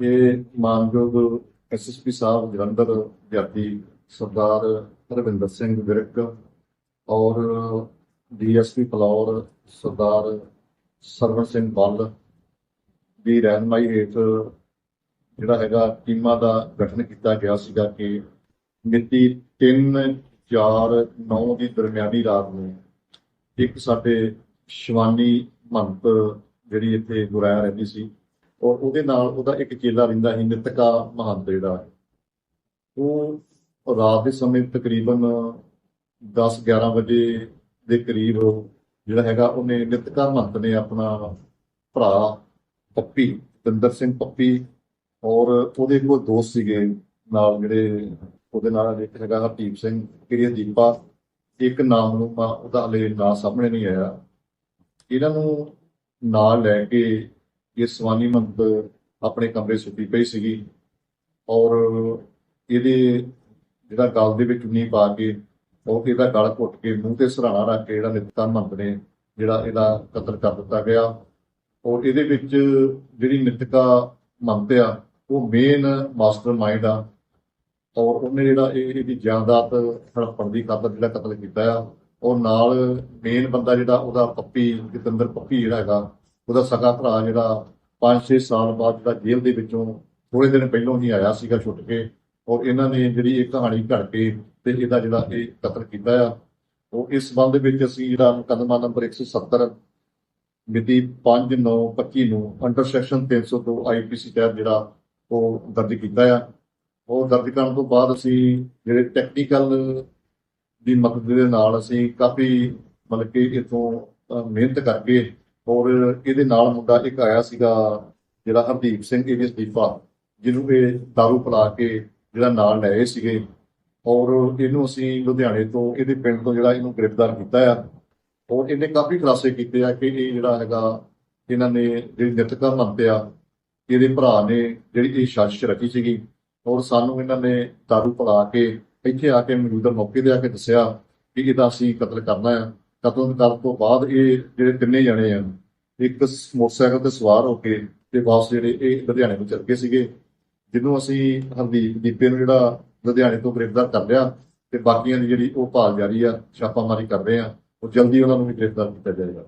ਇਹ ਮਾਨਯੋਗ ਐਸਐਸਪੀ ਸਾਹਿਬ, ਜਲੰਧਰ ਵਿਦਿਆਰਥੀ ਸਰਦਾਰ ਰਵਿੰਦਰ ਸਿੰਘ ਵਿਰਕ ਔਰ ਡੀਐਸਪੀ ਫਲੌਰ ਸਰਦਾਰ ਸਰਵਣ ਸਿੰਘ ਬੱਲ ਦੀ ਰਹਿਨਮਾਈ ਹੇਠ ਜਿਹੜਾ ਹੈਗਾ ਟੀਮਾਂ ਦਾ ਗਠਨ ਕੀਤਾ ਗਿਆ ਸੀਗਾ ਕਿ ਮਿਤੀ 3 4 9 ਦੀ ਦਰਮਿਆਨੀ ਰਾਤ ਨੂੰ ਇੱਕ ਸਾਡੇ ਸ਼ਿਵਾਨੀ ਮੰਤ ਜਿਹੜੀ ਇੱਥੇ ਗੁਰਾਇਆ ਰਹਿੰਦੀ ਸੀ। ਔਰ ਉਹਦੇ ਨਾਲ ਉਹਦਾ ਇੱਕ ਚੇਲਾ ਰਹਿੰਦਾ ਸੀ, ਨਿਤਕਾ ਮਹੰਤ ਜਿਹੜਾ ਉਹ ਰਾਤ ਦੇ ਸਮੇਂ ਤਕਰੀਬਨ 10 11 ਵਜੇ ਦੇ ਕਰੀਬ ਜਿਹੜਾ ਹੈਗਾ, ਉਹਨੇ ਨਿਤਕਾ ਮਹੰਤ ਨੇ ਆਪਣਾ ਭਰਾ ਪੱਪੀ ਤਿੰਦਰ ਸਿੰਘ ਪੱਪੀ ਔਰ ਉਹਦੇ ਕੋਲ ਦੋਸਤ ਸੀਗੇ ਨਾਲ ਜਿਹੜੇ ਉਹਦੇ ਨਾਲ ਇੱਕ ਹੈਗਾ ਹਰਦੀਪ ਸਿੰਘ, ਕਿਰਿਆ ਦੀਪਾ। ਇੱਕ ਨਾਮ ਨੂੰ ਉਹਦਾ ਹਲੇ ਨਾਂ ਸਾਹਮਣੇ ਨਹੀਂ ਆਇਆ। ਇਹਨਾਂ ਨੂੰ ਨਾਲ ਲੈ ਕੇ ਇਹ ਸਵਾਨੀ ਮੰਤ ਆਪਣੇ ਕਮਰੇ ਸੁੱਤੀ ਪਈ ਸੀਗੀ ਔਰ ਇਹਦੇ ਜਿਹੜਾ ਗਲ ਦੇ ਵਿੱਚ ਚੁੰਨੀ ਪਾ ਕੇ ਉਹ ਇਹਦਾ ਗਲ ਘੁੱਟ ਕੇ ਮੂੰਹ ਤੇ ਸਰਾਣਾ ਰੱਖ ਕੇ ਜਿਹੜਾ ਨਿਤਕਾ ਮੰਤ ਨੇ ਜਿਹੜਾ ਇਹਦਾ ਕਤਲ ਕਰ ਦਿੱਤਾ ਗਿਆ ਔਰ ਇਹਦੇ ਵਿੱਚ ਜਿਹੜੀ ਨਿਤਕਾ ਮੰਤ ਆ, ਉਹ ਮੇਨ ਮਾਸਟਰ ਮਾਈਂਡ ਆ ਔਰ ਉਹਨੇ ਜਿਹੜਾ ਇਹ ਇਹਦੀ ਜਾਇਦਾਦ ਹੜਪਣ ਦੀ ਖਾਤਰ ਜਿਹੜਾ ਕਤਲ ਕੀਤਾ ਆ ਔਰ ਨਾਲ ਮੇਨ ਬੰਦਾ ਜਿਹੜਾ ਉਹਦਾ ਪੱਪੀ ਜਤਿੰਦਰ ਪੱਪੀ ਜਿਹੜਾ ਹੈਗਾ ਉਹਦਾ ਸਗਾ ਭਰਾ ਜਿਹੜਾ 5-6 ਸਾਲ ਬਾਅਦ ਜਿਹੜਾ ਜੇਲ੍ਹ ਦੇ ਵਿੱਚੋਂ ਥੋੜੇ ਦਿਨ ਪਹਿਲਾਂ ਹੀ ਆਇਆ ਸੀਗਾ ਛੁੱਟ ਕੇ ਔਰ ਇਹਨਾਂ ਨੇ ਜਿਹੜੀ ਇਹ ਕਹਾਣੀ ਘੜ ਕੇ ਤੇ ਇਹਦਾ ਜਿਹੜਾ ਇਹ ਕਤਲ ਕੀਤਾ ਆ। ਉਹ ਇਸ ਸੰਬੰਧ ਵਿੱਚ ਅਸੀਂ ਜਿਹੜਾ ਮੁਕੱਦਮਾ ਨੰਬਰ 170 ਮਿਤੀ 5/9/25 ਨੂੰ ਅੰਡਰ ਸੈਕਸ਼ਨ 302 ਆਈਪੀਸੀ ਤਹਿਤ ਜਿਹੜਾ ਉਹ ਦਰਜ ਕੀਤਾ ਆ। ਉਹ ਦਰਜ ਕਰਨ ਤੋਂ ਬਾਅਦ ਅਸੀਂ ਜਿਹੜੇ ਟੈਕਨੀਕਲ ਦੀ ਮਦਦ ਦੇ ਨਾਲ ਅਸੀਂ ਕਾਫੀ ਮਤਲਬ ਕਿ ਇਥੋਂ ਮਿਹਨਤ ਕਰਕੇ ਔਰ ਇਹਦੇ ਨਾਲ ਮੁੰਡਾ ਇੱਕ ਆਇਆ ਸੀਗਾ ਜਿਹੜਾ ਹਰਦੀਪ ਸਿੰਘ ਏਵੀਐਸ ਦੀਪਾ ਜਿਹਨੂੰ ਇਹ ਦਾਰੂ ਪਿਲਾ ਕੇ ਜਿਹੜਾ ਨਾਲ ਲੈ ਆਏ ਸੀਗੇ। ਔਰ ਇਹਨੂੰ ਅਸੀਂ ਲੁਧਿਆਣੇ ਤੋਂ, ਇਹਦੇ ਪਿੰਡ ਤੋਂ ਜਿਹੜਾ ਇਹਨੂੰ ਗ੍ਰਿਫਤਾਰ ਕੀਤਾ ਆ। ਔਰ ਇਹਨੇ ਕਾਫੀ ਖੁਲਾਸੇ ਕੀਤੇ ਆ ਕਿ ਇਹ ਜਿਹੜਾ ਹੈਗਾ, ਇਹਨਾਂ ਨੇ ਜਿਹੜੀ ਨਿਤਕਾ ਮੰਤਿਆ ਇਹਦੇ ਭਰਾ ਨੇ ਜਿਹੜੀ ਇਹ ਸਾਜ਼ਿਸ਼ ਰਚੀ ਸੀਗੀ। ਔਰ ਸਾਨੂੰ ਇਹਨਾਂ ਨੇ ਦਾਰੂ ਪਿਲਾ ਕੇ ਇੱਥੇ ਆ ਕੇ ਮੌਜੂਦਾ ਮੌਕੇ ਤੇ ਆ ਕੇ ਦੱਸਿਆ ਕਿ ਇਹਦਾ ਅਸੀਂ ਕਤਲ ਕਰਨਾ ਆ। ਕਤਲ ਕਰਨ ਤੋਂ ਬਾਅਦ ਇਹ ਜਿਹੜੇ ਤਿੰਨੇ ਜਣੇ ਆ, ਇੱਕ ਮੋਟਰਸਾਈਕਲ ਤੇ ਸਵਾਰ ਹੋ ਕੇ ਤੇ ਵਾਪਸ ਜਿਹੜੇ ਇਹ ਲੁਧਿਆਣੇ ਨੂੰ ਚੱਲ ਗਏ ਸੀਗੇ, ਜਿਹਨੂੰ ਅਸੀਂ ਹਰਦੀਪ, ਦੀਪੇ ਨੂੰ ਜਿਹੜਾ ਲੁਧਿਆਣੇ ਤੋਂ ਗ੍ਰਿਫਤਾਰ ਕਰ ਲਿਆ ਤੇ ਬਾਕੀਆਂ ਦੀ ਜਿਹੜੀ ਉਹ ਭਾਲ ਜਾਰੀ ਆ, ਛਾਪਾਮਾਰੀ ਕਰ ਰਹੇ ਆ, ਉਹ ਜਲਦੀ ਉਹਨਾਂ ਨੂੰ ਵੀ ਗ੍ਰਿਫਤਾਰ ਕੀਤਾ ਜਾਏਗਾ।